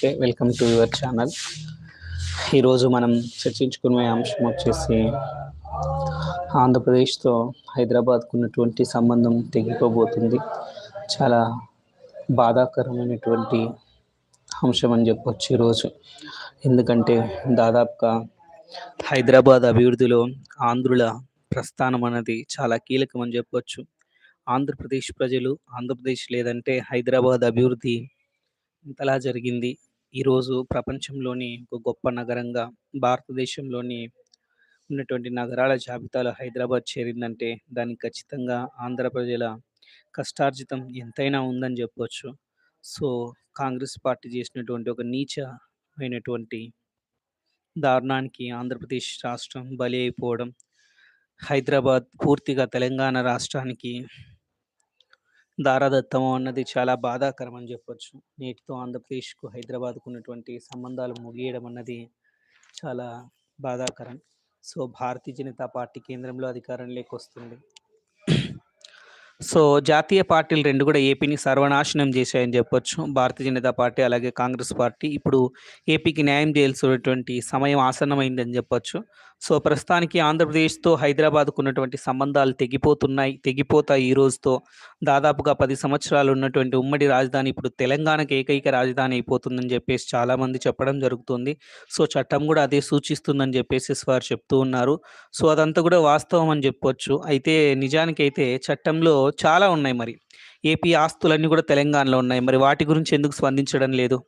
నమస్తే welcome to your channel. ఈరోజు మనం చర్చించుకునే అంశం వచ్చేసి ఆంధ్రప్రదేశ్తో హైదరాబాద్కు ఉన్నటువంటి సంబంధం తెగిపోబోతుంది. చాలా బాధాకరమైనటువంటి అంశం అని చెప్పొచ్చు ఈరోజు. ఎందుకంటే దాదాపుగా హైదరాబాద్ అభివృద్ధిలో ఆంధ్రుల ప్రస్థానం అన్నది చాలా కీలకం అని చెప్పొచ్చు. ఆంధ్రప్రదేశ్ ప్రజలు ఆంధ్రప్రదేశ్ లేదంటే హైదరాబాద్ అభివృద్ధి ఇంతలా జరిగింది. ఈరోజు ప్రపంచంలోని ఒక గొప్ప నగరంగా భారతదేశంలోని ఉన్నటువంటి నగరాల జాబితాలో హైదరాబాద్ చేరిందంటే దానికి ఖచ్చితంగా ఆంధ్ర ప్రజల కష్టార్జితం ఎంతైనా ఉందని చెప్పొచ్చు. సో కాంగ్రెస్ పార్టీ చేసినటువంటి ఒక నీచమైనటువంటి దారుణానికి ఆంధ్రప్రదేశ్ రాష్ట్రం బలి అయిపోవడం హైదరాబాద్ పూర్తిగా తెలంగాణ రాష్ట్రానికి దారాదత్తము అన్నది చాలా బాధాకరం అని చెప్పొచ్చు. నేటితో ఆంధ్రప్రదేశ్కు హైదరాబాద్కు ఉన్నటువంటి సంబంధాలు ముగియడం అన్నది చాలా బాధాకరం. సో భారతీయ జనతా పార్టీ కేంద్రంలో అధికారంలోకి వస్తుంది. సో జాతీయ పార్టీలు రెండు కూడా ఏపీని సర్వనాశనం చేశాయని చెప్పొచ్చు. భారతీయ జనతా పార్టీ అలాగే కాంగ్రెస్ పార్టీ ఇప్పుడు ఏపీకి న్యాయం చేయాల్సినటువంటి సమయం ఆసన్నమైందని చెప్పొచ్చు. సో ప్రస్తుతానికి ఆంధ్రప్రదేశ్తో హైదరాబాద్కు ఉన్నటువంటి సంబంధాలు తెగిపోతున్నాయి. తెగిపోతాయి ఈ రోజుతో. దాదాపుగా పది సంవత్సరాలు ఉన్నటువంటి ఉమ్మడి రాజధాని ఇప్పుడు తెలంగాణకి ఏకైక రాజధాని అయిపోతుందని చెప్పేసి చాలామంది చెప్పడం జరుగుతుంది. సో చట్టం కూడా అదే సూచిస్తుందని చెప్పేసి వారు చెప్తూ ఉన్నారు. సో అదంతా కూడా వాస్తవం అని చెప్పొచ్చు. అయితే నిజానికైతే చట్టంలో చాలా ఉన్నాయి మరి. ఏపీ ఆస్తులన్నీ కూడా తెలంగాణలో ఉన్నాయి. మరి వాటి గురించి ఎందుకు స్పందించడం లేదు?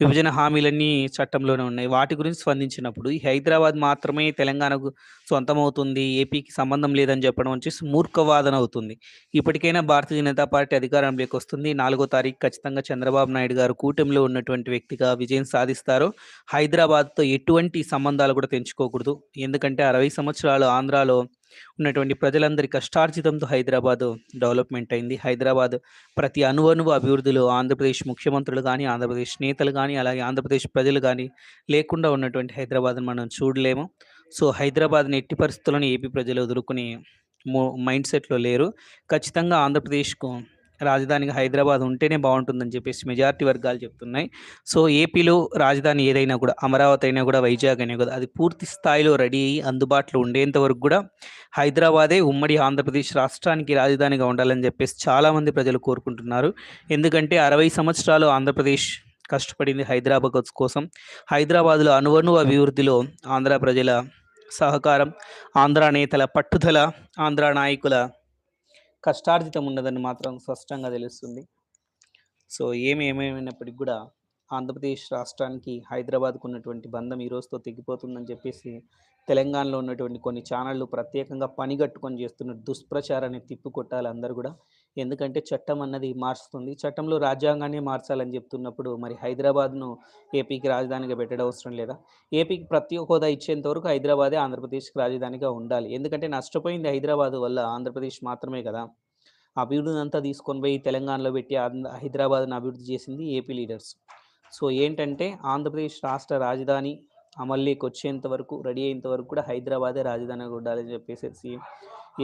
విభజన హామీలన్నీ చట్టంలోనే ఉన్నాయి. వాటి గురించి స్పందించినప్పుడు ఈ హైదరాబాద్ మాత్రమే తెలంగాణకు సొంతమవుతుంది ఏపీకి సంబంధం లేదని చెప్పడం వచ్చేసి మూర్ఖవాదన అవుతుంది. ఇప్పటికైనా భారతీయ జనతా పార్టీ అధికారంలోకి వస్తుంది. నాలుగో తారీఖు ఖచ్చితంగా చంద్రబాబు నాయుడు గారు కూటమిలో ఉన్నటువంటి వ్యక్తిగా విజయం సాధిస్తారు హైదరాబాద్తో ఎటువంటి సంబంధాలు కూడా తెంచుకోకూడదు. ఎందుకంటే అరవై సంవత్సరాలు ఆంధ్రాలో ఉన్నటువంటి ప్రజలందరి కష్టార్జితంతో హైదరాబాద్ డెవలప్మెంట్ అయింది. హైదరాబాద్ ప్రతి అణువణువు అభివృద్ధిలో ఆంధ్రప్రదేశ్ ముఖ్యమంత్రులు కానీ ఆంధ్రప్రదేశ్ నేతలు కానీ అలాగే ఆంధ్రప్రదేశ్ ప్రజలు కానీ లేకుండా ఉన్నటువంటి హైదరాబాద్ని మనం చూడలేము. సో హైదరాబాద్ని ఎట్టి పరిస్థితులను ఏపీ ప్రజలు ఎదుర్కొని మో మైండ్ సెట్లో లేరు. ఖచ్చితంగా ఆంధ్రప్రదేశ్కు రాజధానిగా హైదరాబాద్ ఉంటేనే బాగుంటుందని చెప్పేసి మెజారిటీ వర్గాలు చెప్తున్నాయి. సో ఏపీలో రాజధాని ఏదైనా కూడా అమరావతి అయినా కూడా వైజాగ్ అయినా కూడా అది పూర్తి స్థాయిలో రెడీ అయ్యి అందుబాటులో ఉండేంత వరకు కూడా హైదరాబాదే ఉమ్మడి ఆంధ్రప్రదేశ్ రాష్ట్రానికి రాజధానిగా ఉండాలని చెప్పేసి చాలామంది ప్రజలు కోరుకుంటున్నారు. ఎందుకంటే అరవై సంవత్సరాలు ఆంధ్రప్రదేశ్ కష్టపడింది హైదరాబాద్ కోసం హైదరాబాద్లో అనువను అభివృద్ధిలో ఆంధ్ర ప్రజల సహకారం ఆంధ్ర నేతల పట్టుదల ఆంధ్ర నాయకుల కష్టార్జితం ఉన్నదని మాత్రం స్పష్టంగా తెలుస్తుంది. సో ఏమి ఏమైనప్పటికీ కూడా ఆంధ్రప్రదేశ్ రాష్ట్రానికి హైదరాబాద్కు ఉన్నటువంటి బంధం ఈ రోజుతో తెగిపోతుందని చెప్పేసి తెలంగాణలో ఉన్నటువంటి కొన్ని ఛానళ్ళు ప్రత్యేకంగా పనిగట్టుకొని చేస్తున్న దుష్ప్రచారాన్ని తిప్పికొట్టాలి అందరూ కూడా. ఎందుకంటే చట్టం అన్నది మార్చుతుంది. చట్టంలో రాజ్యాంగాన్ని మార్చాలని చెప్తున్నప్పుడు మరి హైదరాబాద్ను ఏపీకి రాజధానిగా పెట్టడం అవసరం లేదా? ఏపీకి ప్రత్యేక హోదా ఇచ్చేంత వరకు హైదరాబాదే ఆంధ్రప్రదేశ్కి రాజధానిగా ఉండాలి. ఎందుకంటే నష్టపోయింది హైదరాబాద్ వల్ల ఆంధ్రప్రదేశ్ మాత్రమే కదా? అభివృద్ధిని అంతా తీసుకొని పోయి తెలంగాణలో పెట్టి హైదరాబాద్ను అభివృద్ధి చేసింది ఏపీ లీడర్స్. సో ఏంటంటే ఆంధ్రప్రదేశ్ రాష్ట్ర రాజధాని అమల్లోకి వచ్చేంత వరకు రెడీ అయ్యేంత వరకు కూడా హైదరాబాదే రాజధానిగా ఉండాలని చెప్పేసి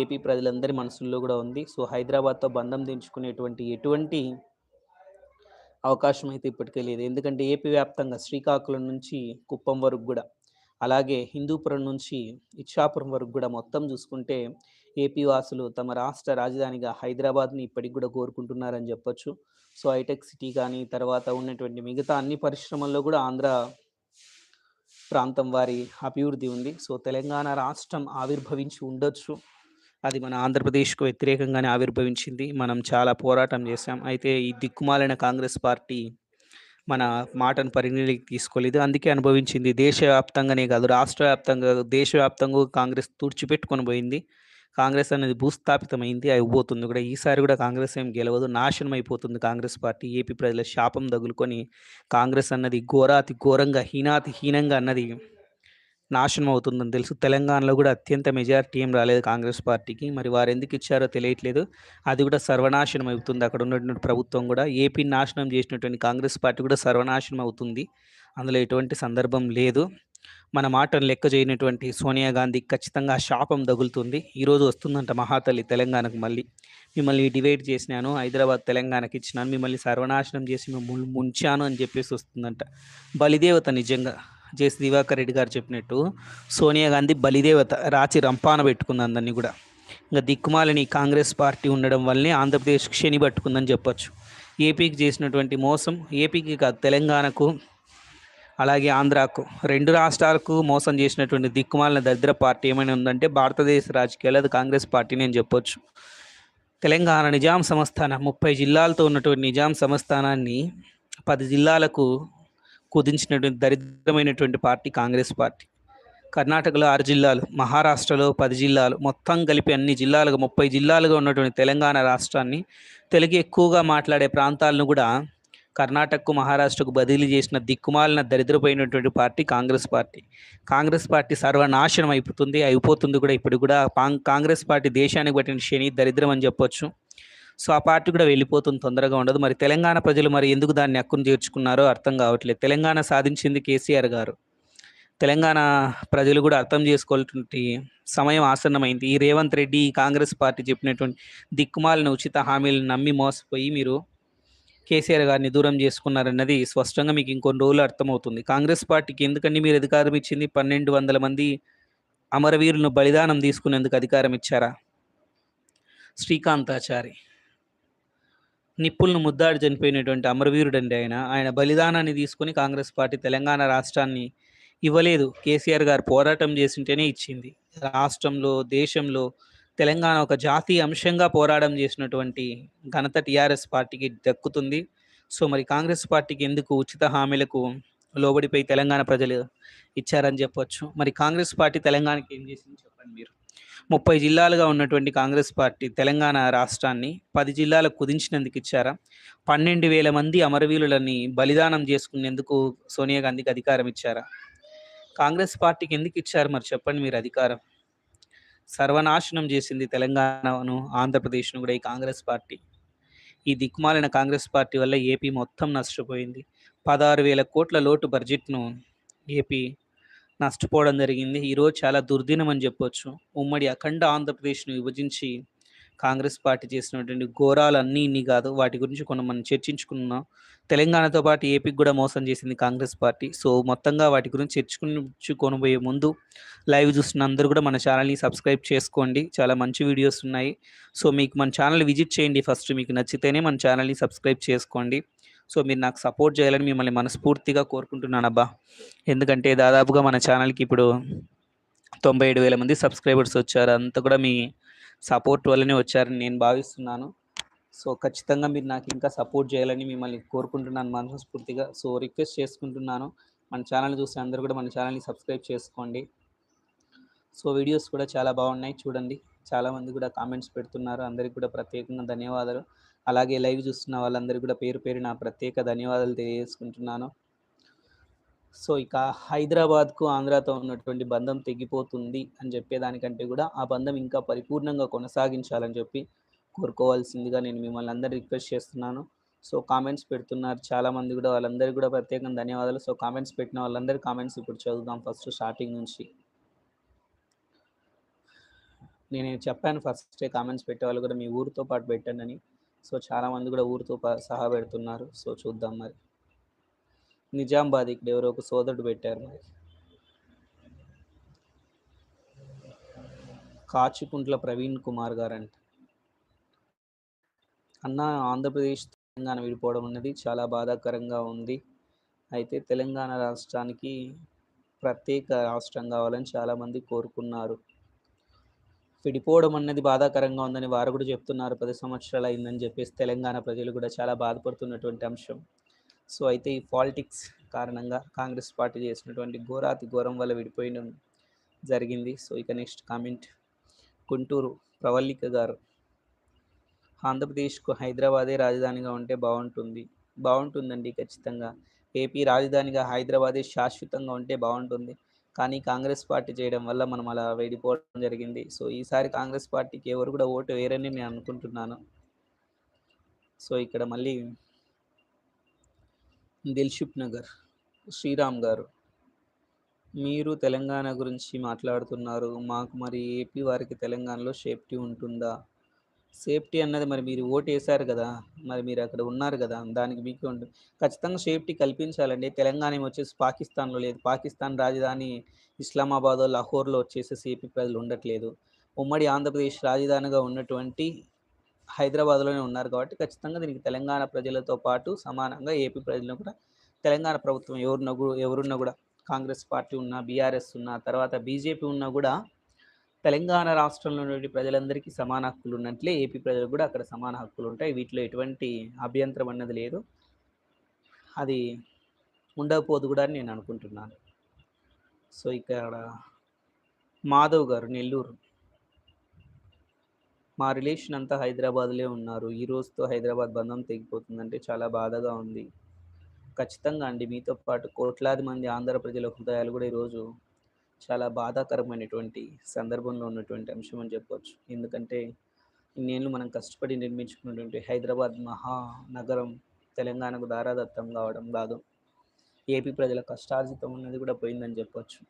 ఏపీ ప్రజలందరి మనసుల్లో కూడా ఉంది. సో హైదరాబాద్తో బంధం దించుకునేటువంటి ఎటువంటి అవకాశం అయితే ఇప్పటికే లేదు. ఎందుకంటే ఏపీ వ్యాప్తంగా శ్రీకాకుళం నుంచి కుప్పం వరకు కూడా అలాగే హిందూపురం నుంచి ఇచ్చాపురం వరకు కూడా మొత్తం చూసుకుంటే ఏపీ వాసులు తమ రాష్ట్ర రాజధానిగా హైదరాబాద్ని ఇప్పటికి కూడా కోరుకుంటున్నారని చెప్పొచ్చు. సో హైటెక్ సిటీ కానీ తర్వాత ఉన్నటువంటి మిగతా అన్ని పరిశ్రమల్లో కూడా ఆంధ్ర ప్రాంతం వారి అభివృద్ధి ఉంది. సో తెలంగాణ రాష్ట్రం ఆవిర్భవించి ఉండొచ్చు. అది మన ఆంధ్రప్రదేశ్కు వ్యతిరేకంగానే ఆవిర్భవించింది. మనం చాలా పోరాటం చేశాం. అయితే ఈ దిక్కుమాలిన కాంగ్రెస్ పార్టీ మన మాటను పరిగణలోకి తీసుకోలేదు. అందుకే అనుభవించింది దేశవ్యాప్తంగానే కాదు రాష్ట్ర వ్యాప్తంగా దేశవ్యాప్తంగా కాంగ్రెస్ తుడిచిపెట్టుకొని పోయింది. కాంగ్రెస్ అనేది భూస్థాపితమైంది అయిపోతుంది కూడా. ఈసారి కూడా కాంగ్రెస్ ఏం గెలవదు నాశనం అయిపోతుంది కాంగ్రెస్ పార్టీ. ఏపీ ప్రజల శాపం తగులుకొని కాంగ్రెస్ అన్నది ఘోరాతి ఘోరంగా హీనాతి హీనంగా అన్నది నాశనం అవుతుందని తెలుసు. తెలంగాణలో కూడా అత్యంత మెజారిటీ ఏం రాలేదు కాంగ్రెస్ పార్టీకి. మరి వారు ఎందుకు ఇచ్చారో తెలియట్లేదు. అది కూడా సర్వనాశనం అవుతుంది అక్కడ ఉన్నటువంటి ప్రభుత్వం కూడా ఏపీ నాశనం చేసినటువంటి కాంగ్రెస్ పార్టీ కూడా సర్వనాశనం అవుతుంది అందులో ఎటువంటి సందర్భం లేదు. మన మాటను లెక్క చేయనటువంటి సోనియా గాంధీ ఖచ్చితంగా శాపం తగులుతుంది. ఈరోజు వస్తుందంట మహాతల్లి తెలంగాణకు మళ్ళీ. మిమ్మల్ని డివైడ్ చేసినాను హైదరాబాద్ తెలంగాణకి ఇచ్చినాను మిమ్మల్ని సర్వనాశనం చేసి మిమ్మల్ని ముంచాను అని చెప్పేసి వస్తుందంట. బలిదేవత నిజంగా. జేసి దివాకర్ రెడ్డి గారు చెప్పినట్టు సోనియా గాంధీ బలిదేవత రాచి రంపాన పెట్టుకుంది అందరినీ కూడా. ఇంకా దిక్కుమాలని కాంగ్రెస్ పార్టీ ఉండడం వల్లనే ఆంధ్రప్రదేశ్ క్షని పట్టుకుందని చెప్పొచ్చు. ఏపీకి చేసినటువంటి మోసం ఏపీకి కాదు తెలంగాణకు అలాగే ఆంధ్రాకు రెండు రాష్ట్రాలకు మోసం చేసినటువంటి దిక్కుమాలిన దరిద్ర పార్టీ ఏమైనా ఉందంటే భారతదేశ రాజకీయాలు అది కాంగ్రెస్ పార్టీని అని చెప్పొచ్చు. తెలంగాణ నిజాం సంస్థానం ముప్పై జిల్లాలతో ఉన్నటువంటి నిజాం సంస్థానాన్ని పది జిల్లాలకు కుదించినటువంటి దరిద్రమైనటువంటి పార్టీ కాంగ్రెస్ పార్టీ. కర్ణాటకలో ఆరు జిల్లాలు మహారాష్ట్రలో పది జిల్లాలు మొత్తం కలిపి అన్ని జిల్లాలుగా ముప్పై జిల్లాలుగా ఉన్నటువంటి తెలంగాణ రాష్ట్రాన్ని తెలుగు ఎక్కువగా మాట్లాడే ప్రాంతాలను కూడా కర్ణాటకకు మహారాష్ట్రకు బదిలీ చేసిన దిక్కుమాలిన దరిద్రపోయినటువంటి party Congress party. Congress party సర్వనాశనం అయిపోతుంది అయిపోతుంది కూడా ఇప్పుడు కూడా. పాం- కాంగ్రెస్ పార్టీ దేశానికి పట్టిన శని దరిద్రం అని చెప్పొచ్చు. సో ఆ పార్టీ కూడా వెళ్ళిపోతుంది తొందరగా ఉండదు. మరి తెలంగాణ ప్రజలు మరి ఎందుకు దాన్ని హక్కును చేర్చుకున్నారో అర్థం కావట్లేదు. తెలంగాణ సాధించింది కేసీఆర్ గారు. తెలంగాణ ప్రజలు కూడా అర్థం చేసుకోవాల్సినటువంటి సమయం ఆసన్నమైంది. ఈ రేవంత్ రెడ్డి ఈ కాంగ్రెస్ పార్టీ చెప్పినటువంటి దిక్కుమాలిన ఉచిత హామీలను నమ్మి మోసపోయి మీరు కేసీఆర్ గారిని దూరం చేసుకున్నారన్నది స్పష్టంగా మీకు ఇంకొన్ని రోజులు అర్థమవుతుంది. కాంగ్రెస్ పార్టీకి ఎందుకండి మీరు అధికారం ఇచ్చింది? పన్నెండు వందల మంది అమరవీరులను బలిదానం తీసుకునేందుకు అధికారం ఇచ్చారా? శ్రీకాంతాచారి. నిప్పులను ముద్దాడి చనిపోయినటువంటి అమరవీరుడండి ఆయన. ఆయన బలిదానాన్ని తీసుకుని కాంగ్రెస్ పార్టీ తెలంగాణ రాష్ట్రాన్ని ఇవ్వలేదు. కేసీఆర్ గారు పోరాటం చేసింటేనే ఇచ్చింది. రాష్ట్రంలో దేశంలో తెలంగాణ ఒక జాతీయ అంశంగా పోరాటం చేసినటువంటి ఘనత టీఆర్ఎస్ పార్టీకి దక్కుతుంది. సో మరి కాంగ్రెస్ పార్టీకి ఎందుకు ఉచిత హామీలకు లోబడిపోయి తెలంగాణ ప్రజలు ఇచ్చారని చెప్పొచ్చు. మరి కాంగ్రెస్ పార్టీ తెలంగాణకి ఏం చేసింది చెప్పండి మీరు? ముప్పై జిల్లాలుగా ఉన్నటువంటి కాంగ్రెస్ పార్టీ తెలంగాణ రాష్ట్రాన్ని పది జిల్లాలకు కుదించినందుకు ఇచ్చారా? పన్నెండు వేల మంది అమరవీరులని బలిదానం చేసుకునేందుకు సోనియా గాంధీకి అధికారం ఇచ్చారా? కాంగ్రెస్ పార్టీకి ఎందుకు ఇచ్చారు మరి? చెప్పండి మీరు అధికారం. సర్వనాశనం చేసింది తెలంగాణను ఆంధ్రప్రదేశ్ను కూడా ఈ కాంగ్రెస్ పార్టీ. ఈ దిక్కుమాలిన కాంగ్రెస్ పార్టీ వల్ల ఏపీ మొత్తం నష్టపోయింది. పదహారు వేల కోట్ల లోటు బడ్జెట్ను ఏపీ నష్టపోవడం జరిగింది. ఈరోజు చాలా దుర్దినం అని చెప్పొచ్చు. ఉమ్మడి అఖండ ఆంధ్రప్రదేశ్ను విభజించి కాంగ్రెస్ పార్టీ చేసినటువంటి ఘోరాలు అన్నీ ఇన్ని కాదు. వాటి గురించి కొన్ని మనం చర్చించుకున్నాం. తెలంగాణతో పాటు ఏపీకి కూడా మోసం చేసింది కాంగ్రెస్ పార్టీ. సో మొత్తంగా వాటి గురించి చర్చించుకొని పోయే ముందు లైవ్ చూస్తున్న అందరూ కూడా మన ఛానల్ని సబ్స్క్రైబ్ చేసుకోండి. చాలా మంచి వీడియోస్ ఉన్నాయి. సో మీకు మన ఛానల్ విజిట్ చేయండి ఫస్ట్. మీకు నచ్చితేనే మన ఛానల్ని సబ్స్క్రైబ్ చేసుకోండి. సో మీరు నాకు సపోర్ట్ చేయాలని మిమ్మల్ని మనస్ఫూర్తిగా కోరుకుంటున్నాను అబ్బా ఎందుకంటే దాదాపుగా మన ఛానల్కి ఇప్పుడు తొంభై ఏడు వేల మంది సబ్స్క్రైబర్స్ వచ్చారు. అంతా కూడా మీ సపోర్ట్ వల్లనే వచ్చారని నేను భావిస్తున్నాను. సో ఖచ్చితంగా మీరు నాకు ఇంకా సపోర్ట్ చేయాలని మిమ్మల్ని కోరుకుంటున్నాను మనస్ఫూర్తిగా. సో రిక్వెస్ట్ చేసుకుంటున్నాను. మన ఛానల్ చూసి అందరూ కూడా మన ఛానల్ని సబ్స్క్రైబ్ చేసుకోండి. సో వీడియోస్ కూడా చాలా బాగున్నాయి. చూడండి. చాలామంది కూడా కామెంట్స్ పెడుతున్నారు. అందరికీ కూడా ప్రత్యేకంగా ధన్యవాదాలు. అలాగే లైవ్ చూస్తున్న వాళ్ళందరికీ కూడా పేరు పేరు నా ప్రత్యేక ధన్యవాదాలు తెలియజేసుకుంటున్నాను. సో ఇక హైదరాబాద్కు ఆంధ్రాతో ఉన్నటువంటి బంధం తెగిపోతుంది అని చెప్పేదానికంటే కూడా ఆ బంధం ఇంకా పరిపూర్ణంగా కొనసాగించాలని చెప్పి కోరుకోవాల్సిందిగా నేను మిమ్మల్ని అందరూ రిక్వెస్ట్ చేస్తున్నాను. సో కామెంట్స్ పెడుతున్నారు చాలామంది కూడా. వాళ్ళందరికీ కూడా ప్రత్యేకంగా ధన్యవాదాలు. సో కామెంట్స్ పెట్టిన వాళ్ళందరి కామెంట్స్ ఇప్పుడు చదువుదాం. ఫస్ట్ స్టార్టింగ్ నుంచి. నేను చెప్పాను ఫస్ట్ కామెంట్స్ పెట్టేవాళ్ళు కూడా మీ ఊరితో పాటు పెట్టండి అని. సో చాలామంది కూడా ఊరితో పా- సహా పెడుతున్నారు. సో చూద్దాం మరి. నిజామాబాద్ ఇక్కడ ఎవరో ఒక సోదరుడు పెట్టారు మరి. కాచికుంట్ల ప్రవీణ్ కుమార్ గారంట. అన్న ఆంధ్రప్రదేశ్ తెలంగాణ విడిపోవడం అన్నది చాలా బాధాకరంగా ఉంది. అయితే తెలంగాణ రాష్ట్రానికి ప్రత్యేక రాష్ట్రం కావాలని చాలామంది కోరుకున్నారు. విడిపోవడం అన్నది బాధాకరంగా ఉందని వారు కూడా చెప్తున్నారు. పది సంవత్సరాలు అయిందని చెప్పేసి తెలంగాణ ప్రజలు కూడా చాలా బాధపడుతున్నటువంటి అంశం. సో అయితే ఈ పాలిటిక్స్ కారణంగా కాంగ్రెస్ పార్టీ చేసినటువంటి ఘోరాతి ఘోరం వల్ల విడిపోయడం జరిగింది. సో ఇక నెక్స్ట్ కామెంట్. గుంటూరు ప్రవల్లిక గారు ఆంధ్రప్రదేశ్కు హైదరాబాదే రాజధానిగా ఉంటే బాగుంటుంది. బాగుంటుందండి ఖచ్చితంగా. ఏపీ రాజధానిగా హైదరాబాదే శాశ్వతంగా ఉంటే బాగుంటుంది. కానీ కాంగ్రెస్ పార్టీ చేయడం వల్ల మనం అలా వేడిపోవడం జరిగింది సో ఈసారి కాంగ్రెస్ పార్టీకి ఎవరు కూడా ఓటు వేయరని నేను అనుకుంటున్నాను సో ఇక్కడ మళ్ళీ దిల్షుక్ నగర్ శ్రీరామ్ గారు మీరు తెలంగాణ గురించి మాట్లాడుతున్నారు. మాకు మరి ఏపీ వారికి తెలంగాణలో సేఫ్టీ ఉంటుందా? సేఫ్టీ అన్నది మరి మీరు ఓటు వేశారు కదా మరి మీరు అక్కడ ఉన్నారు కదా దానికి మీకు ఖచ్చితంగా సేఫ్టీ కల్పించాలండి. తెలంగాణ వచ్చేసి పాకిస్తాన్‌లో లేదు. పాకిస్తాన్ రాజధాని ఇస్లామాబాదో, లాహోర్‌లో వచ్చేసేసి ఏపీ ప్రజలు ఉండట్లేదు. ఉమ్మడి ఆంధ్రప్రదేశ్ రాజధానిగా ఉన్నటువంటి హైదరాబాద్‌లోనే ఉన్నారు కాబట్టి ఖచ్చితంగా దీనికి తెలంగాణ ప్రజలతో పాటు సమానంగా ఏపీ ప్రజలను కూడా తెలంగాణ ప్రభుత్వం ఎవరున్నా ఎవరున్నా కూడా కాంగ్రెస్ పార్టీ ఉన్నా, బీఆర్ఎస్ ఉన్నా, తర్వాత బీజేపీ ఉన్నా కూడా తెలంగాణ రాష్ట్రంలో నుండి ప్రజలందరికీ సమాన హక్కులు ఉన్నట్లే ఏపీ ప్రజలు కూడా అక్కడ సమాన హక్కులు ఉంటాయి. వీటిలో ఎటువంటి అభ్యంతరం అన్నది లేదు. అది ఉండకపోదు కూడా అని నేను అనుకుంటున్నాను. సో, ఇక్కడ మాధవ్ గారు నెల్లూరు. మా రిలేషన్ అంతా హైదరాబాద్‌లే ఉన్నారు. ఈ రోజుతో హైదరాబాద్ బంధం తెగిపోతుందంటే చాలా బాధగా ఉంది. ఖచ్చితంగా అండి. మీతో పాటు కోట్లాది మంది ఆంధ్ర ప్రజల హృదయాలు కూడా ఈరోజు చాలా బాధాకరమైనటువంటి సందర్భంలో ఉన్నటువంటి అంశం అని చెప్పవచ్చు ఎందుకంటే ఇన్నేళ్ళు మనం కష్టపడి నిర్మించుకున్నటువంటి హైదరాబాద్ మహానగరం తెలంగాణకు దారాదత్తం కావడం కాదు. ఏపీ ప్రజల కష్టార్జితం ఉన్నది కూడా పోయిందని చెప్పొచ్చు.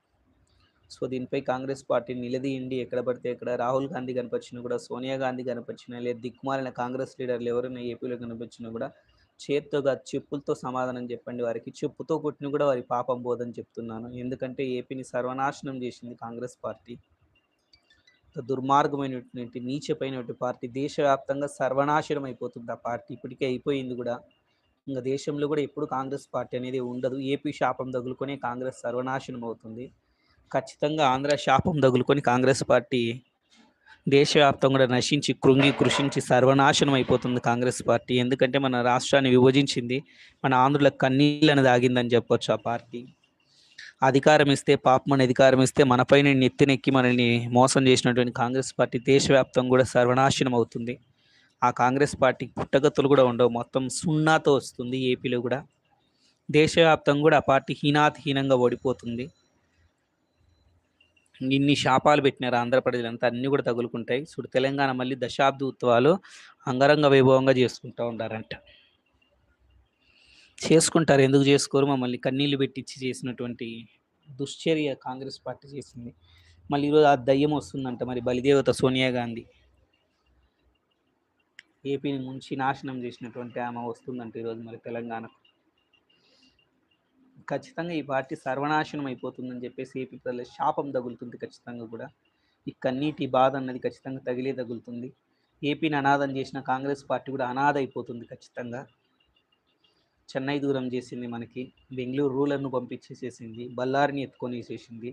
సో, దీనిపై కాంగ్రెస్ పార్టీ నిలదీయండి. ఎక్కడ పడితే ఎక్కడ రాహుల్ గాంధీ కనిపించినా కూడా, సోనియా గాంధీ కనిపించినా, లేదా దిక్కుమాలిన కాంగ్రెస్ లీడర్లు ఎవరైనా ఏపీలో కనిపించినా కూడా చేత్తో కాదు చెప్పులతో సమాధానం చెప్పండి వారికి. చెప్పుతో కొట్టిన కూడా వారి పాపం బోధని చెప్తున్నాను. ఎందుకంటే ఏపీని సర్వనాశనం చేసింది కాంగ్రెస్ పార్టీ. దుర్మార్గమైనటువంటి నీచపైనటువంటి పార్టీ. దేశవ్యాప్తంగా సర్వనాశనం అయిపోతుంది ఆ పార్టీ. ఇప్పటికే అయిపోయింది కూడా. ఇంక దేశంలో కూడా ఎప్పుడు కాంగ్రెస్ పార్టీ అనేది ఉండదు. ఏపీ శాపం తగులుకొనే కాంగ్రెస్ సర్వనాశనం అవుతుంది. ఖచ్చితంగా ఆంధ్ర శాపం తగులుకొని కాంగ్రెస్ పార్టీ దేశవ్యాప్తం కూడా నశించి, కృంగి, కృషించి సర్వనాశనం అయిపోతుంది కాంగ్రెస్ పార్టీ. ఎందుకంటే మన రాష్ట్రాన్ని విభజించింది. మన ఆంధ్రుల కన్నీళ్ళని తాగిందని చెప్పొచ్చు ఆ పార్టీ. అధికారం ఇస్తే పాపమని అధికారం ఇస్తే మనపైనే నెత్తినెక్కి మనల్ని మోసం చేసినటువంటి కాంగ్రెస్ పార్టీ దేశవ్యాప్తం కూడా సర్వనాశనం అవుతుంది. ఆ కాంగ్రెస్ పార్టీకి పుట్టగతులు కూడా ఉండవు. మొత్తం సున్నాతో వస్తుంది ఏపీలో కూడా. దేశవ్యాప్తంగా కూడా ఆ పార్టీ హీనాతిహీనంగా ఓడిపోతుంది. ఇన్ని శాపాలు పెట్టినారు ఆంధ్ర ప్రజలంతా అన్నీ కూడా తగులుకుంటాయి. ఇప్పుడు తెలంగాణ మళ్ళీ దశాబ్ది ఉత్సవాలు అంగరంగ వైభవంగా చేసుకుంటా ఉంటారంట. చేసుకుంటారు. ఎందుకు చేసుకోరు? మమ్మల్ని కన్నీళ్ళు పెట్టించి చేసినటువంటి దుశ్చర్య కాంగ్రెస్ పార్టీ చేసింది. మళ్ళీ ఈరోజు ఆ దయ్యం వస్తుందంట మరి బలిదేవత సోనియా గాంధీ. ఏపీని ముంచి నాశనం చేసినటువంటి ఆమె వస్తుందంట ఈరోజు మరి తెలంగాణకు. ఖచ్చితంగా ఈ పార్టీ సర్వనాశనం అయిపోతుందని చెప్పేసి ఏపీ ప్రజల శాపం తగులుతుంది ఖచ్చితంగా కూడా. ఈ కన్నీటి బాధ అన్నది ఖచ్చితంగా తగిలే తగులుతుంది. ఏపీని అనాథం చేసిన కాంగ్రెస్ పార్టీ కూడా అనాథ అయిపోతుంది ఖచ్చితంగా. చెన్నై దూరం చేసింది మనకి. బెంగళూరు రూలర్ను పంపించేసేసింది. బళ్ళారిని ఎత్తుకొనేసేసింది.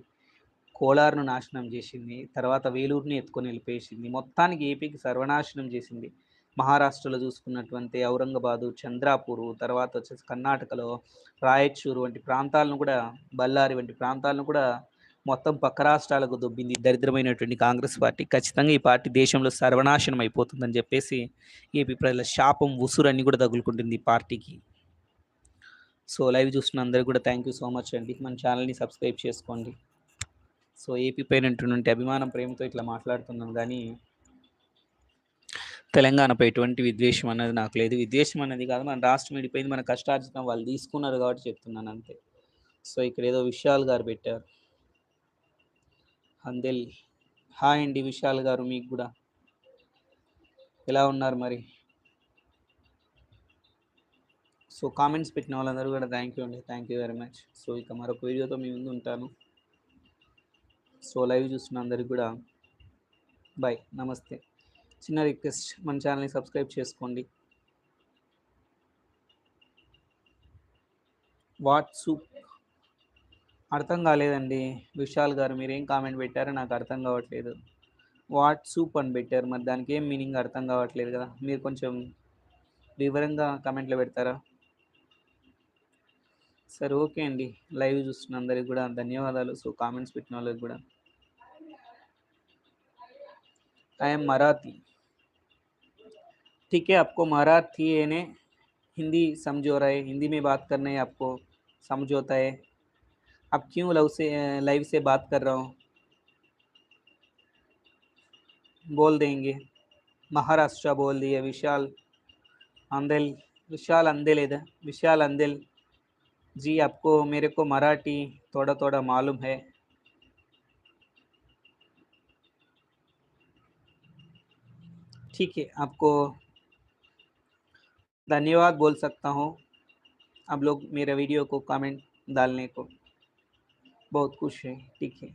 కోలార్‌ను నాశనం చేసింది. తర్వాత వేలూరుని ఎత్తుకొని వెళ్ళిపోయేసింది. మొత్తానికి ఏపీకి సర్వనాశనం చేసింది. మహారాష్ట్రలో చూసుకున్నటువంటి ఔరంగాబాదు, చంద్రాపూరు, తర్వాత వచ్చేసి కర్ణాటకలో రాయచూరు వంటి ప్రాంతాలను కూడా బళ్ళారి వంటి ప్రాంతాలను కూడా మొత్తం పక్క రాష్ట్రాలకు దొబ్బింది దరిద్రమైనటువంటి కాంగ్రెస్ పార్టీ. ఖచ్చితంగా ఈ పార్టీ దేశంలో సర్వనాశనం అయిపోతుందని చెప్పేసి ఏపీ ప్రజల శాపం, ఉసురు అన్ని కూడా తగులుకుంటుంది ఈ పార్టీకి. సో, లైవ్ చూస్తున్న అందరూ కూడా థ్యాంక్ యూ సో మచ్ అండి. మన ఛానల్‌ని సబ్స్క్రైబ్ చేసుకోండి. సో, ఏపీ పైన అభిమానం, ప్రేమతో ఇట్లా మాట్లాడుతున్నాను కానీ తెలంగాణపై ఎటువంటి విద్వేషం అన్నది నాకు లేదు. విద్వేషం అనేది కాదు. మన రాష్ట్రం విడిపోయింది. మన కష్టార్జితం వాళ్ళు తీసుకున్నారు కాబట్టి చెప్తున్నాను అంతే. సో, ఇక్కడ ఏదో విశాల్ గారు పెట్టారు. అందెల్ హాయ్ అండి విశాల్ గారు మీకు కూడా. ఎలా ఉన్నారు మరి? సో, కామెంట్స్ పెట్టిన వాళ్ళందరూ కూడా థ్యాంక్ యూ అండి. Thank you very much. So, ఇక మరొక వీడియోతో మీ ముందు ఉంటాను. సో, లైవ్ చూస్తున్న అందరికి కూడా బాయ్ నమస్తే. చిన్న రిక్వెస్ట్ మన ఛానల్ని సబ్స్క్రైబ్ చేసుకోండి. వాట్సూప్ అర్థం కాలేదండి. విశాల్ గారు మీరేం కామెంట్ పెట్టారో నాకు అర్థం కావట్లేదు. వాట్సూప్ అని పెట్టారు మరి దానికి ఏం మీనింగ్ అర్థం కావట్లేదు కదా. మీరు కొంచెం వివరంగా కామెంట్లో పెడతారా? సరే ఓకే అండి. లైవ్ చూస్తున్న అందరికి కూడా ధన్యవాదాలు. సో కామెంట్స్ పెట్టిన వాళ్ళకి కూడా. ఐఎమ్ మరాఠీ. ठीक है, आपको मराठी यानी हिंदी समझ रहा है, हिंदी में बात करना है आपको, समझ होता है। आप क्यों लव से लाइव से बात कर रहा हूँ? बोल देंगे। महाराष्ट्र बोल दिया विशाल अंदेल विशाल अंदेल इधर विशाल अंदेल जी आपको मेरे को मराठी थोड़ा थोड़ा मालूम है ठीक है आपको धन्यवाद बोल सकता हूँ आप लोग मेरे वीडियो को कमेंट डालने को बहुत खुश है ठीक है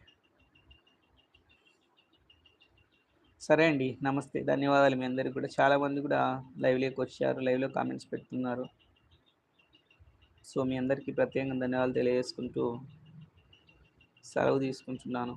సరే అండి నమస్తే ధన్యవాదాలు మీ అందరికి కూడా చాలామంది కూడా లైవ్లోకి వచ్చారు లైవ్లో కామెంట్స్ పెడుతున్నారు సో మీ అందరికీ ప్రత్యేకంగా ధన్యవాదాలు తెలియజేసుకుంటూ సెలవు తీసుకుంటున్నాను